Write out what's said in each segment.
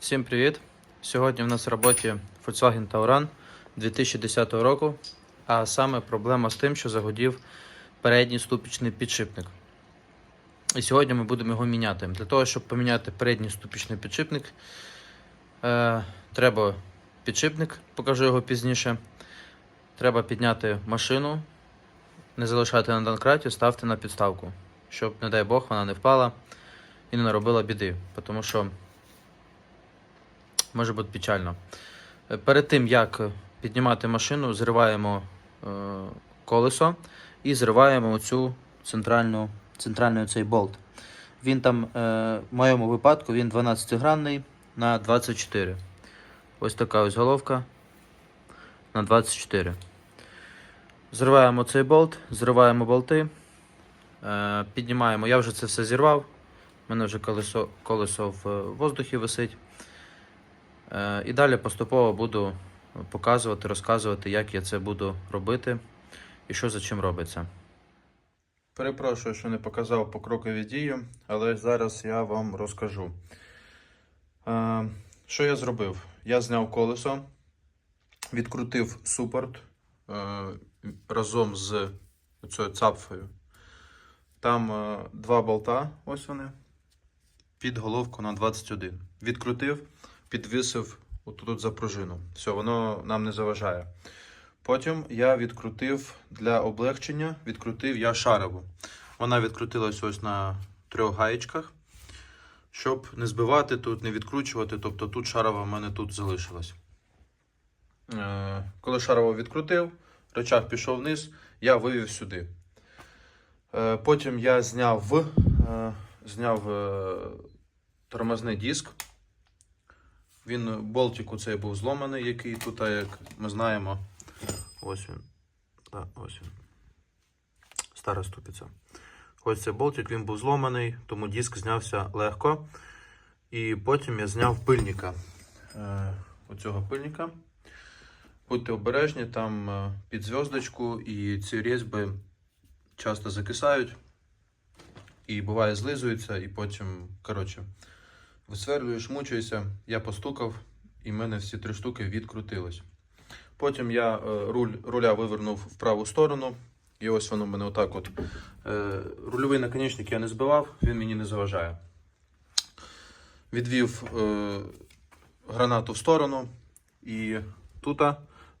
Всім привіт! Сьогодні в нас в роботі Volkswagen Tauran 2010 року, а саме проблема з тим, що загодів передній ступічний підшипник. І сьогодні ми будемо його міняти. Для того, щоб поміняти передній ступічний підшипник, е, треба підшипник, покажу його пізніше. Треба підняти машину, не залишати на донкраті, ставте на підставку, щоб, не дай Бог, вона не впала і не наробила біди. Тому що може бути печально. Е, Перед тим, як піднімати машину, зриваємо е, колесо і зриваємо оцю центральну, центральний цей болт. Він там, е, в моєму випадку, він 12-гранний на 24. Ось така ось головка на 24. Зриваємо цей болт, зриваємо болти, піднімаємо. Я вже це все зірвав. У мене вже колесо, колесо в воздухі висить. Е, І далі поступово буду показувати, розказувати, як я це буду робити і що за чим робиться. Перепрошую, що не показав покрокові дії, але зараз я вам розкажу. Е, Що я зробив? Я зняв колесо, відкрутив супорт е, разом з цією цапфою. Там два болта, ось вони, під головку на 21. Відкрутив підвісив отут за пружину. Все, воно нам не заважає. Потім я відкрутив для облегчення, відкрутив я шарову. Вона відкрутилась ось на трьох гаєчках, щоб не збивати тут, не відкручувати. Тобто тут шарова в мене тут залишилась. Е, Коли шарову відкрутив, рычаг пішов вниз, я вивів сюди. Е, Потім я зняв, е, зняв тормозний диск. Він болтик у цей був зломаний, який тут, як ми знаємо. Ось він. Так, ось він. Стара ступиця. Ось цей болтик він був зломаний, тому диск знявся легко. І потім я зняв пильника. Е, оцього пильника. Будьте обережні, там е, під зв'язочку і ці різьби часто закисають. І буває злизуються, і потім, коротше. Висверлюєш, мучуєшся, я постукав, і в мене всі три штуки відкрутились. Потім я е, руль, руля вивернув в праву сторону, і ось воно в мене отак от. Е, рульовий наконечник я не збивав, він мені не заважає. Відвів е, гранату в сторону, і тут у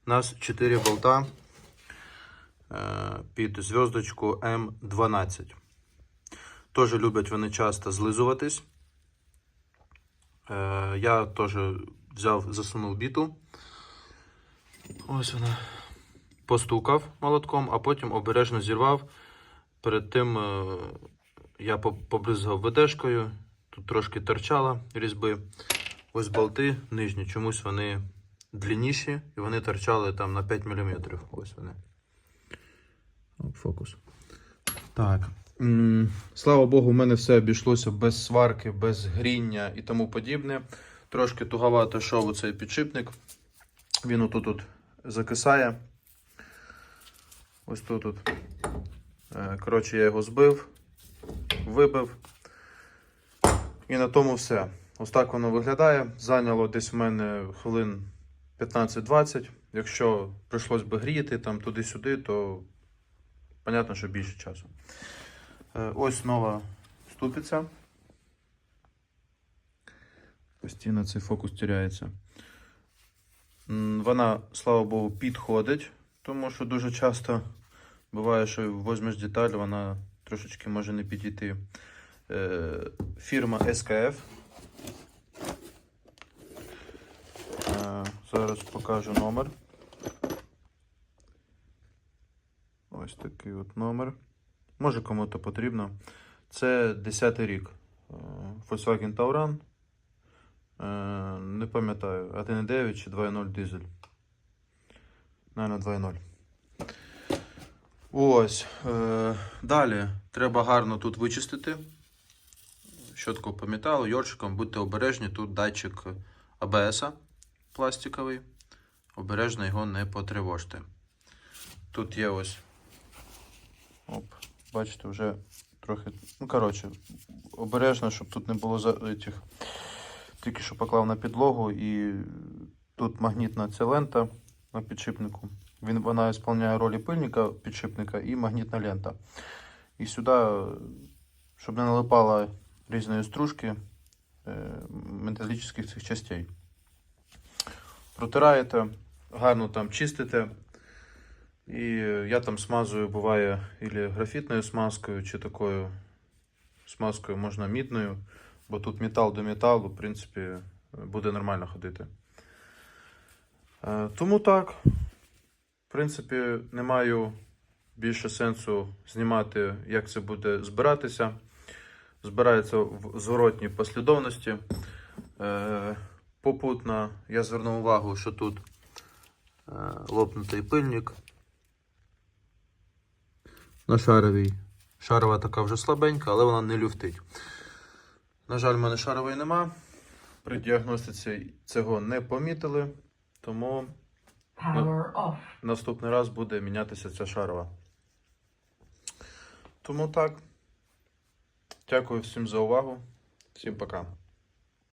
нас 4 болта під зв'язочку М12. Теж люблять вони часто злизуватись. Е, я теж взяв, засунув біту. Ось вона. Постукав молотком, а потім обережно зірвав. Перед тим е, я по- побризгав ведешкою. Тут трошки торчала різьби. Ось болти нижні, чомусь вони длинніші і вони торчали там на 5 мм. Ось вони. Фокус. Так. Слава Богу, в мене все обійшлося без сварки, без гріння і тому подібне. Трошки туговато йшов у цей підшипник. Він отут от закисає. Ось тут. от. Е, Коротше, я його збив, вибив. І на тому все. Ось так воно виглядає. Зайняло десь в мене хвилин 15-20. Якщо прийшлось би гріти там туди-сюди, то понятно, що більше часу. Е, Ось нова ступиця. Постійно цей фокус тіряється. Вона, слава Богу, підходить, тому що дуже часто буває, що візьмеш деталь, вона трошечки може не підійти. Е, Фірма SKF. Е, Зараз покажу номер. Ось такий от номер. Може кому-то потрібно. Це 10 рік. Е, Volkswagen Tauran. Е, Не пам'ятаю, 1.9 чи 2.0 дизель. Наверно, 2.0. Ось. Е, Далі треба гарно тут вичистити. Щотку по металу, йоршиком, будьте обережні, тут датчик АБС пластиковий. Обережно його не потривожте. Тут є ось бачите, вже трохи. Ну, коротше, обережно, щоб тут не було за цих тільки що поклав на підлогу, і тут магнітна ця лента на підшипнику. Він, вона виконує ролі пильника підшипника і магнітна лента. І сюди, щоб не налипало різної стружки е, металічних цих частей. Протираєте, гарно там чистите. І я там смазую, буває, ілі графітною смазкою, чи такою смазкою можна мідною, бо тут метал до металу, в принципі, буде нормально ходити. Е, Тому так, в принципі, не маю більше сенсу знімати, як це буде збиратися. Збирається в зворотній послідовності. Е, Попутно я звернув увагу, що тут е, лопнутий пильник. На шаровій. Шарова така вже слабенька, але вона не люфтить. На жаль, в мене шарової нема. При діагностиці цього не помітили, тому off. наступний раз буде мінятися ця шарова. Тому так. Дякую всім за увагу. Всім пока.